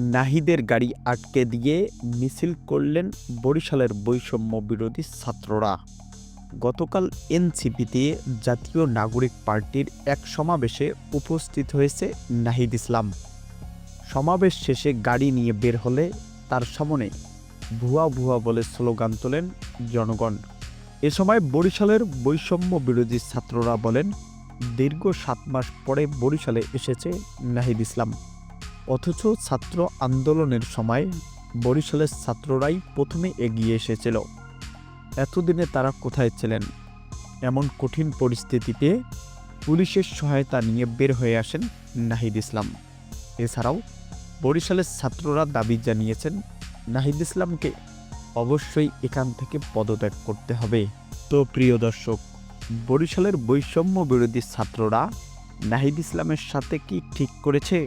নাহিদের গাড়ি আটকে দিয়ে মিছিল করলেন বরিশালের বৈষম্য বিরোধী ছাত্ররা। গতকাল এনসিপিতে জাতীয় নাগরিক পার্টির এক সমাবেশে উপস্থিত হয়েছে নাহিদ ইসলাম। সমাবেশ শেষে গাড়ি নিয়ে বের হলে তার সামনে ভুয়া ভুয়া বলে স্লোগান তোলেন জনগণ। এ সময় বরিশালের বৈষম্য বিরোধী ছাত্ররা বলেন, দীর্ঘ সাত মাস পরে বরিশালে এসেছে নাহিদ ইসলাম। অথচ ছাত্র আন্দোলনের সময় বরিশালের ছাত্ররাই প্রথমে এগিয়ে এসেছিল। এতদিনে তারা কোথায় ছিলেন? এমন কঠিন পরিস্থিতিতে পুলিশের সহায়তা নিয়ে বের হয়ে আসেন নাহিদ ইসলাম। এছাড়াও বরিশালের ছাত্ররা দাবি জানিয়েছেন, নাহিদ ইসলামকে অবশ্যই এখান থেকে পদত্যাগ করতে হবে। তো প্রিয় দর্শক, বরিশালের বৈষম্য বিরোধী ছাত্ররা নাহিদ ইসলামের সাথে কি ঠিক করেছে?